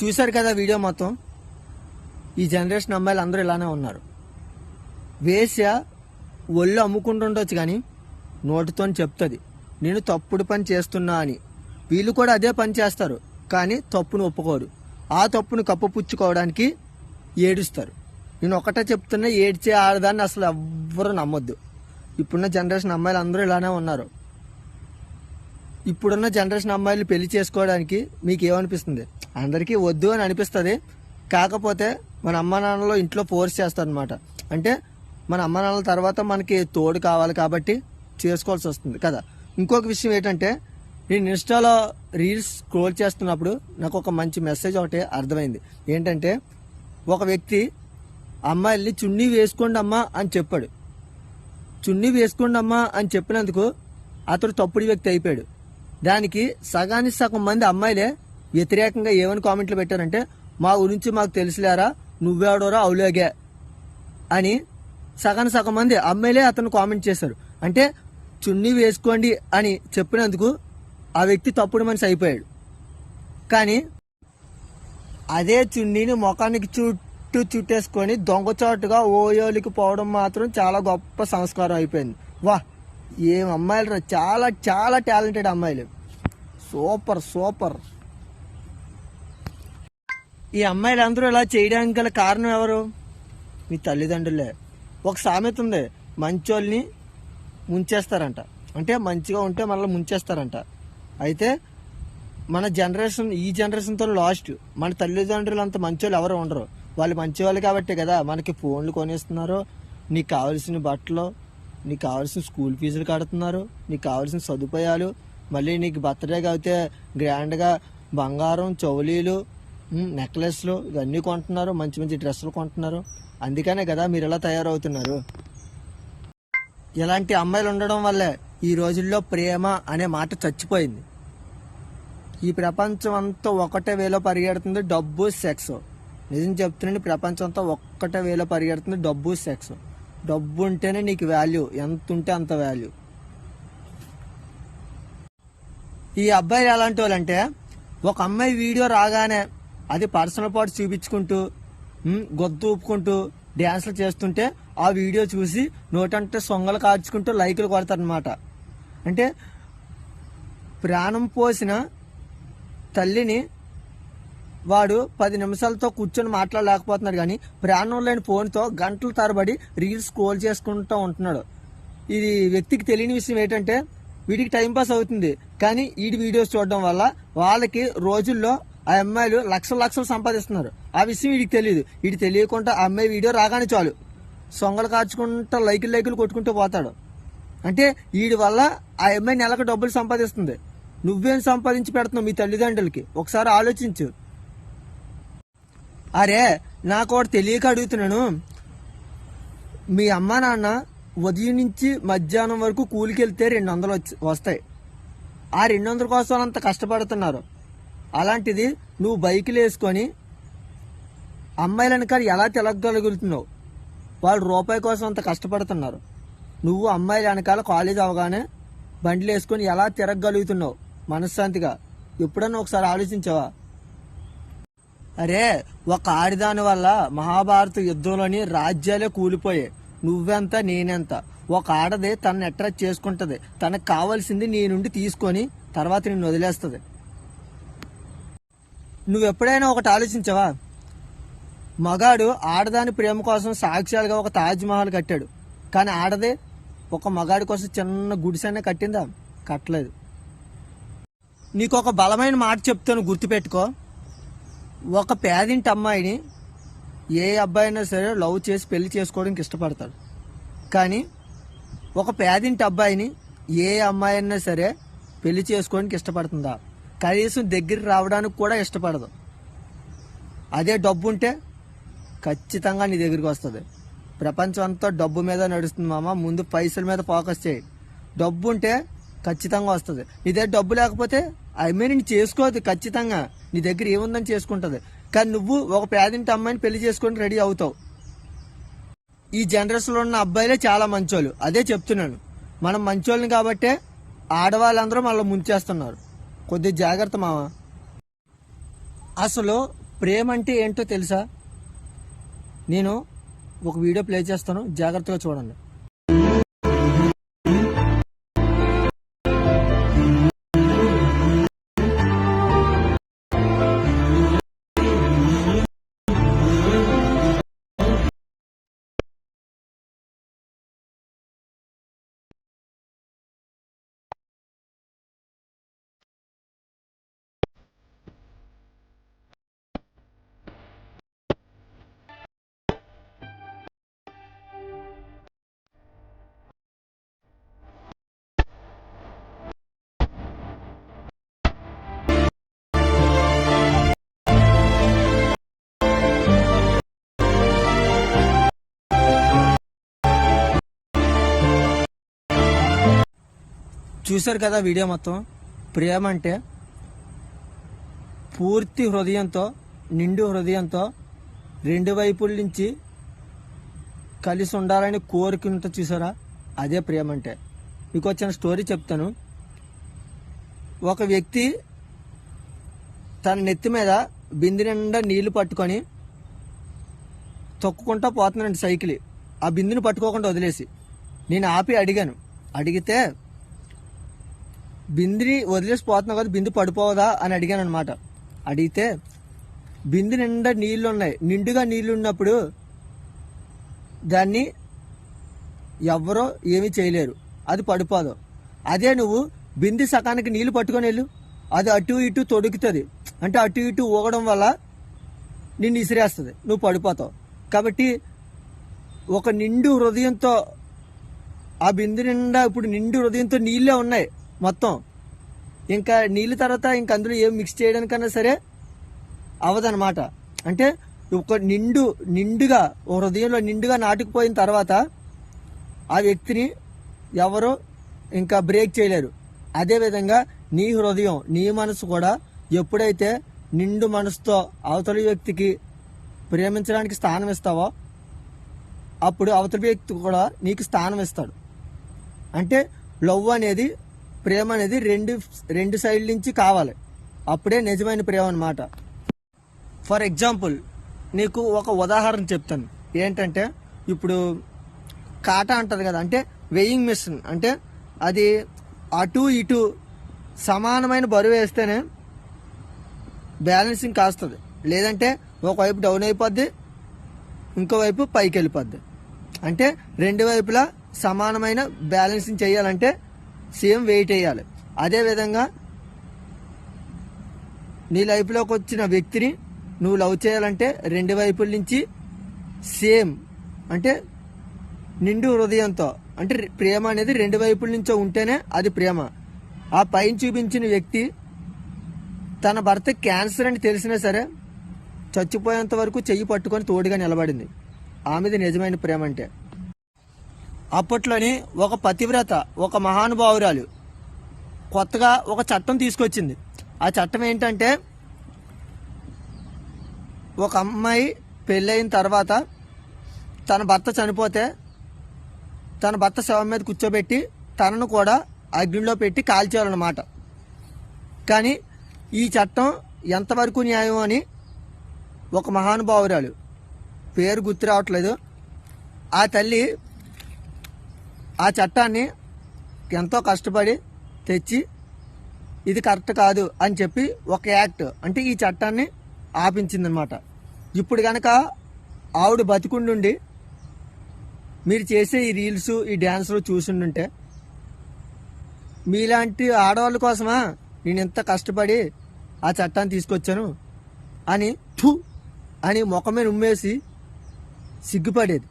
చూశారు కదా వీడియో మొత్తం? ఈ జనరేషన్ అమ్మాయిలు అందరూ ఇలానే ఉన్నారు. వేశ్య ఒళ్ళు అమ్ముకుంటుండొచ్చు కానీ నోటితో చెప్తుంది. నేను తప్పుడు పని చేస్తున్నా అని. వీళ్ళు కూడా అదే పని చేస్తారు కానీ తప్పును ఒప్పుకోరు. ఆ తప్పును కప్పుపుచ్చుకోవడానికి ఏడుస్తారు. నేను ఒకటే చెప్తున్నా ఏడ్చే ఆడదాన్ని అసలు ఎవ్వరూ నమ్మొద్దు. ఇప్పుడున్న జనరేషన్ అమ్మాయిలు అందరూ ఇలానే ఉన్నారు. ఇప్పుడున్న జనరేషన్ అమ్మాయిలు పెళ్ళి చేసుకోవడానికి మీకు ఏమనిపిస్తుంది? అందరికీ వద్దు అని అనిపిస్తుంది. కాకపోతే మన అమ్మ నాన్నలో ఇంట్లో ఫోర్స్ చేస్తారనమాట అంటే మన అమ్మ నాన్నల తర్వాత మనకి తోడు కావాలి కాబట్టి చేసుకోవాల్సి వస్తుంది కదా. ఇంకొక విషయం ఏంటంటే నేను ఇన్స్టాలో రీల్స్ స్క్రోల్ చేస్తున్నప్పుడు నాకు ఒక మంచి మెసేజ్ ఒకటి అర్థమైంది. ఏంటంటే ఒక వ్యక్తి అమ్మాయిల్ని చున్నీ వేసుకోండి అమ్మా అని చెప్పాడు. చున్నీ వేసుకోండి అమ్మా అని చెప్పినందుకు అతడు తప్పుడు వ్యక్తి అయిపోయాడు. దానికి సగానికి సగం మంది అమ్మాయిలే వ్యతిరేకంగా ఏమని కామెంట్లు పెట్టారంటే మా గురించి మాకు తెలిసిలేరా నువ్వేడోరా అవులేగే అని సగం సగం మంది అమ్మాయిలే అతను కామెంట్ చేశారు. అంటే చున్నీ వేసుకోండి అని చెప్పినందుకు ఆ వ్యక్తి తప్పుడు మనిషి అయిపోయాడు. కానీ అదే చున్నీని ముఖానికి చుట్టూ చుట్టేసుకొని దొంగచాటుగా ఓయోలికి పోవడం మాత్రం చాలా గొప్ప సంస్కారం అయిపోయింది. వా ఏం అమ్మాయిలు చాలా చాలా టాలెంటెడ్ అమ్మాయిలు. Super super. ఈ అమ్మాయిలు అందరూ ఇలా చేయడానికి గల కారణం ఎవరు? మీ తల్లిదండ్రులే. ఒక సామెత ఉంది. మంచోళ్ళని ముంచేస్తారంట. అంటే మంచిగా ఉంటే మనల్ని ముంచేస్తారంట. అయితే మన జనరేషన్ ఈ జనరేషన్తో లాస్ట్. మన తల్లిదండ్రులు అంత మంచోళ్ళు ఎవరు ఉండరు. వాళ్ళు మంచివాళ్ళు కాబట్టి కదా మనకి ఫోన్లు కొనేస్తున్నారు. నీకు కావాల్సిన బట్టలు నీకు కావాల్సిన స్కూల్ ఫీజులు కడుతున్నారు. నీకు కావాల్సిన సదుపాయాలు. మళ్ళీ నీకు బర్త్డే అయితే గ్రాండ్గా బంగారం చౌలీలు నెక్లెస్లు ఇవన్నీ కొంటున్నారు మంచి మంచి డ్రెస్సులు కొంటున్నారు. అందుకనే కదా మీరు ఇలా తయారవుతున్నారు? ఇలాంటి అమ్మాయిలు ఉండడం వల్లే ఈ రోజుల్లో ప్రేమ అనే మాట చచ్చిపోయింది. ఈ ప్రపంచం అంతా ఒకటే వేలో పరిగెడుతుంది డబ్బు సెక్స్ నిజం చెప్తున్నాను ప్రపంచం అంతా ఒక్కటే వేలో పరిగెడుతుంది డబ్బు సెక్స్ డబ్బు ఉంటేనే నీకు వాల్యూ ఎంత ఉంటే అంత వాల్యూ ఈ అబ్బాయిలు ఎలాంటి వాళ్ళంటే ఒక అమ్మాయి వీడియో రాగానే అది పర్సనల్ పార్ట్స్ చూపించుకుంటూ గొద్దు ఊపుకుంటూ డ్యాన్స్లు చేస్తుంటే ఆ వీడియో చూసి నోటంటే సొంగలు కార్చుకుంటూ లైకులు కొడతారనమాట అంటే ప్రాణం పోసిన తల్లిని వాడు పది నిమిషాలతో కూర్చొని మాట్లాడలేకపోతున్నాడు కానీ ప్రాణం లేని ఫోన్తో గంటల తరబడి రీల్స్ స్క్రోల్ చేసుకుంటూ ఉంటున్నాడు. ఇది వ్యక్తికి తెలియని విషయం ఏంటంటే వీడికి టైం పాస్ అవుతుంది. కానీ వీడి వీడియోస్ చూడడం వల్ల వాళ్ళకి రోజుల్లో ఆ అమ్మాయిలు లక్షల లక్షలు సంపాదిస్తున్నారు. ఆ విషయం వీడికి తెలియదు వీడి తెలియకుండా ఆ అమ్మాయి వీడియో రాగానే చాలు. సొంగలు కార్చుకుంటా లైకులు లైకులు కొట్టుకుంటూ పోతాడు. అంటే వీడి వల్ల ఆ అమ్మాయి నెలకు డబ్బులు సంపాదిస్తుంది. నువ్వేం సంపాదించి పెడుతున్నావు మీ తల్లిదండ్రులకి? ఒకసారి ఆలోచించు. అరే నాకు ఒకటి తెలియక అడుగుతున్నాను. మీ అమ్మ నాన్న ఉదయం నుంచి మధ్యాహ్నం వరకు కూలికి వెళ్తే రెండు వందలు వచ్చి వస్తాయి. ఆ రెండు వందల కోసం అంత కష్టపడుతున్నారు. అలాంటిది నువ్వు బైకులు వేసుకొని అమ్మాయిలను కానీ ఎలా తిరగగలుగుతున్నావు? వాళ్ళు రూపాయి కోసం అంత కష్టపడుతున్నారు. నువ్వు అమ్మాయిల వెనకాల కాలేజ్ అవగానే బండ్లు వేసుకొని ఎలా తిరగగలుగుతున్నావు? మనశ్శాంతిగా. ఎప్పుడన్నా ఒకసారి ఆలోచించావా? అరే ఒక ఆడిదాని వల్ల మహాభారత యుద్ధంలోని రాజ్యాలే కూలిపోయాయి. నువ్వెంత నేనెంత? ఒక ఆడది తనని అట్రాక్ట్ చేసుకుంటుంది. తనకు కావాల్సింది నీ నుండి తీసుకొని తర్వాత నిన్ను వదిలేస్తుంది. నువ్వు ఎప్పుడైనా ఒకటి ఆలోచించావా? మగాడు ఆడదాని ప్రేమ కోసం సాక్ష్యాలుగా ఒక తాజ్ మహల్ కట్టాడు. కానీ ఆడదే ఒక మగాడి కోసం చిన్న గుడిసైనా కట్టిందా? కట్టలేదు. నీకు ఒక బలమైన మాట చెప్తాను గుర్తుపెట్టుకో. ఒక పేదింటి అమ్మాయిని ఏ అబ్బాయి అయినా సరే లవ్ చేసి పెళ్ళి చేసుకోవడానికి ఇష్టపడతాడు. కానీ ఒక పేదింటి అబ్బాయిని ఏ అమ్మాయి అయినా సరే పెళ్ళి చేసుకోవడానికి ఇష్టపడుతుందా? కనీసం దగ్గర రావడానికి కూడా ఇష్టపడదు. అదే డబ్బు ఉంటే ఖచ్చితంగా నీ దగ్గరికి వస్తుంది. ప్రపంచం అంతా డబ్బు మీద నడుస్తుంది మామ. ముందు పైసల మీద ఫోకస్ చేయి. డబ్బు ఉంటే ఖచ్చితంగా వస్తుంది. నీ దగ్గర డబ్బు లేకపోతే ఐ మీన్ చేసుకోదు ఖచ్చితంగా. నీ దగ్గర ఏముందని చేసుకుంటుంది. కానీ నువ్వు ఒక పేదింటి అమ్మాయిని పెళ్ళి చేసుకొని రెడీ అవుతావు. ఈ జనరేషన్లో ఉన్న అబ్బాయిలే చాలా మంచోళ్ళు. అదే చెప్తున్నాను. మనం మంచోళ్ళని కాబట్టే ఆడవాళ్ళందరూ మళ్ళీ ముంచేస్తున్నారు. కొద్దిగా జాగ్రత్త మావా. అసలు ప్రేమ అంటే ఏంటో తెలుసా? నేను ఒక వీడియో ప్లే చేస్తాను. జాగ్రత్తగా చూడండి. చూశారు కదా వీడియో మొత్తం? ప్రేమ అంటే పూర్తి హృదయంతో నిండు హృదయంతో రెండు వైపుల నుంచి కలిసి ఉండాలని కోరుకుంటూ చూసారా? అదే ప్రేమ అంటే. మీకు వచ్చిన స్టోరీ చెప్తాను. ఒక వ్యక్తి తన నెత్తి మీద బింది నిండా నీళ్ళు పట్టుకొని తొక్కుకుంటా పోతున్నాడు సైకిల్. ఆ బిందుని పట్టుకోకుండా వదిలేసి. నేను ఆపి అడిగాను. అడిగితే బింది వదిలేసి పోతున్నావు కదా బిందు పడిపోదా అని అడిగాను అనమాట అడిగితే బిందు నిండా నీళ్ళు ఉన్నాయి నిండుగా నీళ్ళు ఉన్నప్పుడు దాన్ని ఎవరో ఏమీ చేయలేరు. అది పడిపోదు. అదే నువ్వు బింది సకానికి నీళ్ళు పట్టుకొని వెళ్ళు. అది అటు ఇటు తొడుగుతుంది అంటే అటు ఇటు ఊగడం వల్ల నిన్ను ఇసిరేస్తుంది. నువ్వు పడిపోతావు. కాబట్టి ఒక నిండు హృదయంతో ఆ బిందు నిండా ఇప్పుడు నిండు హృదయంతో నీళ్ళే ఉన్నాయి. మొత్తం. ఇంకా నీళ్ళ తర్వాత ఇంక అందులో ఏం మిక్స్ చేయడానికన్నా సరే అవదనమాట అంటే ఒక నిండు నిండుగా ఓ హృదయంలో నిండుగా నాటుకుపోయిన తర్వాత ఆ వ్యక్తిని ఎవరు ఇంకా బ్రేక్ చేయలేరు. అదేవిధంగా నీ హృదయం నీ మనసు కూడా ఎప్పుడైతే నిండు మనసుతో అవతలి వ్యక్తికి ప్రేమించడానికి స్థానం ఇస్తావో అప్పుడు అవతలి వ్యక్తి కూడా నీకు స్థానం ఇస్తాడు. అంటే లవ్ అనేది ప్రేమ అనేది రెండు రెండు సైడ్ నుంచి కావాలి. అప్పుడే నిజమైన ప్రేమ అనమాట ఫర్ ఎగ్జాంపుల్ నీకు ఒక ఉదాహరణ చెప్తాను. ఏంటంటే ఇప్పుడు కాటా అంటుంది కదా అంటే వెయింగ్ మిషన్. అంటే అది అటు ఇటు సమానమైన బరువు వేస్తేనే బ్యాలెన్సింగ్ కాస్తుంది. లేదంటే ఒకవైపు డౌన్ అయిపోద్ది ఇంకోవైపు పైకి వెళ్ళిపోద్ది అంటే రెండు వైపులా సమానమైన బ్యాలెన్సింగ్ చేయాలంటే సేమ్ వెయిట్ వేయాలి అదేవిధంగా నీ లైఫ్లోకి వచ్చిన వ్యక్తిని నువ్వు లవ్ చేయాలంటే రెండు వైపుల నుంచి సేమ్ అంటే నిండు హృదయంతో అంటే ప్రేమ అనేది రెండు వైపుల నుంచో ఉంటేనే అది ప్రేమ. ఆ పైన చూపించిన వ్యక్తి తన భర్త క్యాన్సర్ అని తెలిసినా సరే చచ్చిపోయేంత వరకు చెయ్యి పట్టుకొని తోడుగా నిలబడింది. ఆమెది నిజమైన ప్రేమ అంటే. అప్పట్లోని ఒక పతివ్రత ఒక మహానుభావురాలు కొత్తగా ఒక చట్టం తీసుకొచ్చింది. ఆ చట్టం ఏంటంటే ఒక అమ్మాయి పెళ్ళైన తర్వాత తన భర్త చనిపోతే తన భర్త శవం మీద కూర్చోబెట్టి తనను కూడా అగ్నిలో పెట్టి కాల్చేయాలన్నమాట. కానీ ఈ చట్టం ఎంతవరకు న్యాయం అని ఒక మహానుభావురాలు పేరు గుర్తు రావట్లేదు. ఆ తల్లి ఆ చట్టాన్ని ఎంతో కష్టపడి తెచ్చి ఇది కరెక్ట్ కాదు అని చెప్పి ఒక యాక్ట్ అంటే ఈ చట్టాన్ని ఆపించిందనమాట. ఇప్పుడు కనుక ఆవిడ బతికుండుండి మీరు చేసే ఈ రీల్స్ ఈ డ్యాన్స్లు చూసిండుంటే మీలాంటి ఆడవాళ్ళ కోసమా నేను ఎంత కష్టపడి ఆ చట్టాన్ని తీసుకొచ్చాను అని థు అని ముఖమే ఉమ్మేసి సిగ్గుపడేది.